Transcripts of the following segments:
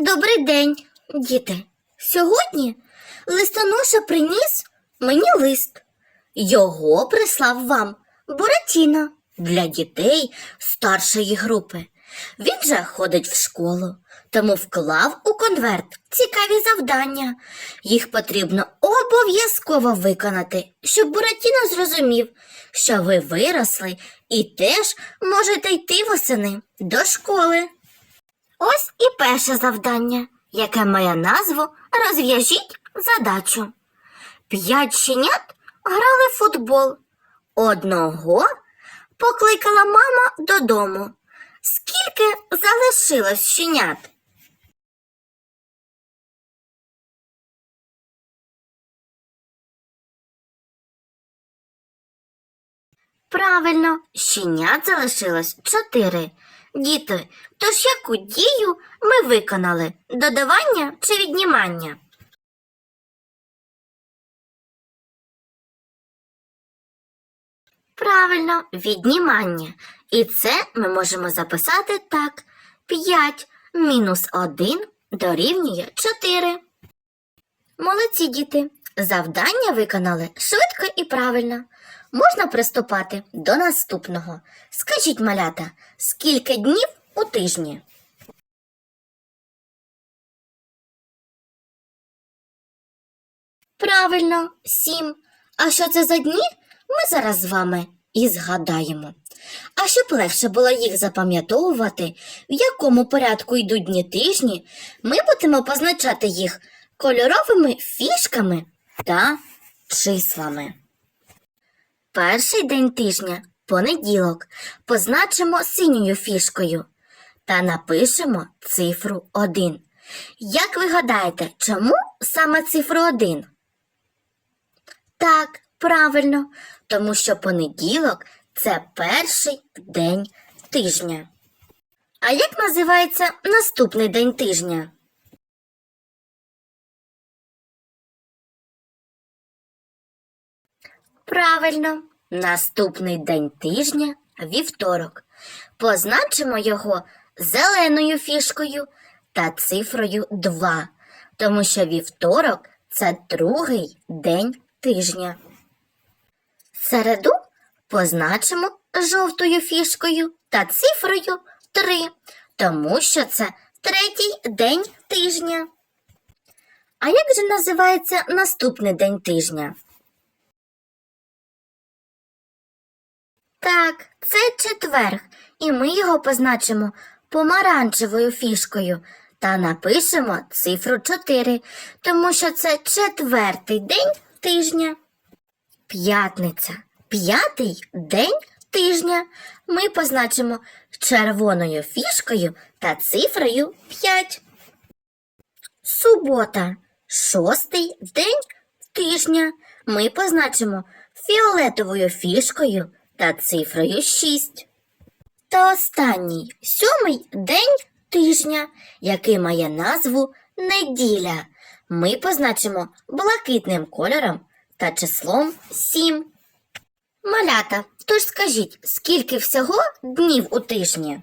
Добрий день, діти. Сьогодні листоноша приніс мені лист. Його прислав вам Буратіно для дітей старшої групи. Він же ходить в школу, тому вклав у конверт цікаві завдання. Їх потрібно обов'язково виконати, щоб Буратіно зрозумів, що ви виросли і теж можете йти восени до школи. Ось і перше завдання, яке має назву Розв'яжіть задачу. П'ять щенят грали в футбол. Одного покликала мама додому. Скільки залишилось щенят? Правильно, щенят залишилось чотири. Діти, тож яку дію ми виконали? Додавання чи віднімання? Правильно, віднімання. І це ми можемо записати так. 5 мінус 1 дорівнює 4. Молодці діти. Завдання виконали швидко і правильно. Можна приступати до наступного. Скажіть, малята, скільки днів у тижні? Правильно, сім. А що це за дні? Ми зараз з вами і згадаємо. А щоб легше було їх запам'ятовувати, в якому порядку йдуть дні тижні, ми будемо позначати їх кольоровими фішками та числами. Перший день тижня понеділок позначимо синьою фішкою та напишемо цифру 1. Як ви гадаєте, чому саме цифру 1? Так, правильно, тому що понеділок це перший день тижня. А як називається наступний день тижня? Правильно, наступний день тижня вівторок. Позначимо його зеленою фішкою та цифрою 2, тому що вівторок це другий день тижня. Середу позначимо жовтою фішкою та цифрою 3, тому що це третій день тижня. А як же називається наступний день тижня? Так, це четверг, і ми його позначимо помаранчевою фішкою та напишемо цифру 4, тому що це четвертий день тижня. П'ятниця. П'ятий день тижня. Ми позначимо червоною фішкою та цифрою 5. Субота. Шостий день тижня. Ми позначимо фіолетовою фішкою та цифрою 6. Та останній сьомий день тижня, який має назву неділя. Ми позначимо блакитним кольором та числом 7. Малята, тож скажіть, скільки всього днів у тижні?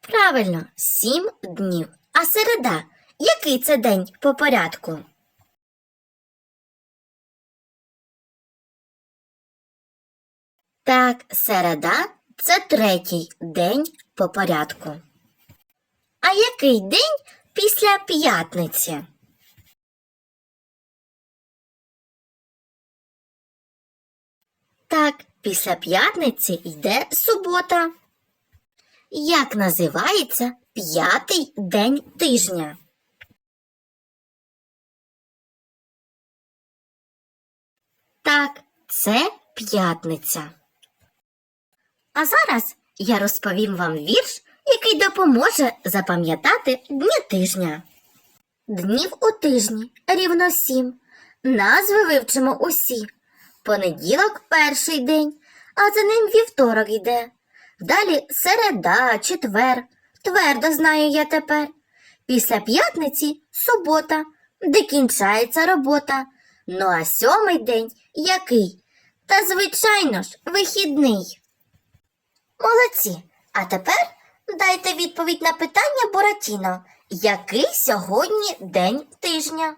Правильно, 7 днів. А середа, який це день по порядку? Так, середа це третій день по порядку. А який день після п'ятниці? Так, після п'ятниці йде субота. Як називається п'ятий день тижня? Так, це п'ятниця. А зараз я розповім вам вірш, який допоможе запам'ятати дні тижня. Днів у тижні рівно сім. Назви вивчимо усі. Понеділок перший день, а за ним вівторок йде. Далі середа, четвер. Твердо знаю я тепер. Після п'ятниці субота, де кінчається робота. Ну а сьомий день який? Та звичайно ж, вихідний. Молодці. А тепер дайте відповідь на питання Буратіно. Який сьогодні день тижня?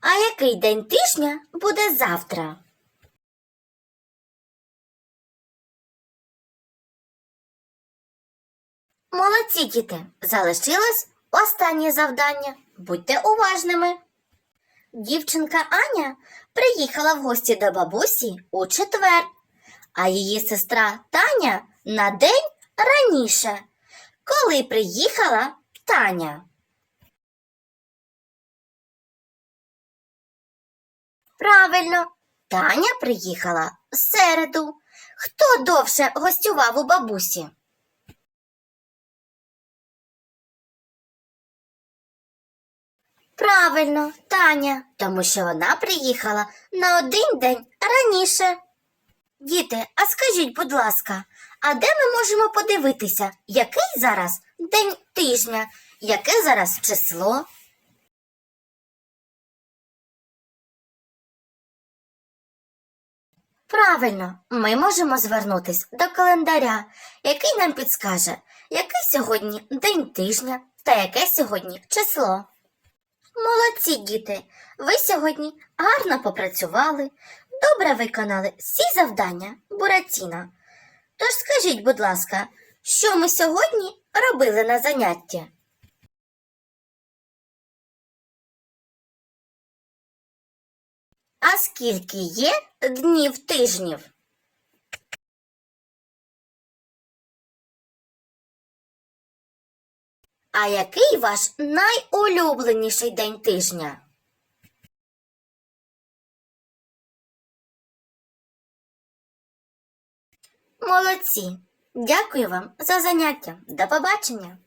А який день тижня буде завтра? Молодці діти! Залишилось останнє завдання. Будьте уважними. Дівчинка Аня приїхала в гості до бабусі у четвер, а її сестра Таня на день раніше. Коли приїхала Таня? Правильно, Таня приїхала в середу. Хто довше гостював у бабусі? Правильно, Таня, тому що вона приїхала на один день раніше. Діти, а скажіть, будь ласка, а де ми можемо подивитися, який зараз день тижня, яке зараз число? Правильно, ми можемо звернутись до календаря, який нам підскаже, який сьогодні день тижня та яке сьогодні число. Молодці, діти! Ви сьогодні гарно попрацювали, добре виконали всі завдання Буратіна. Тож скажіть, будь ласка, що ми сьогодні робили на занятті? А скільки є днів тижнів? А який ваш найулюбленіший день тижня? Молодці! Дякую вам за заняття. До побачення!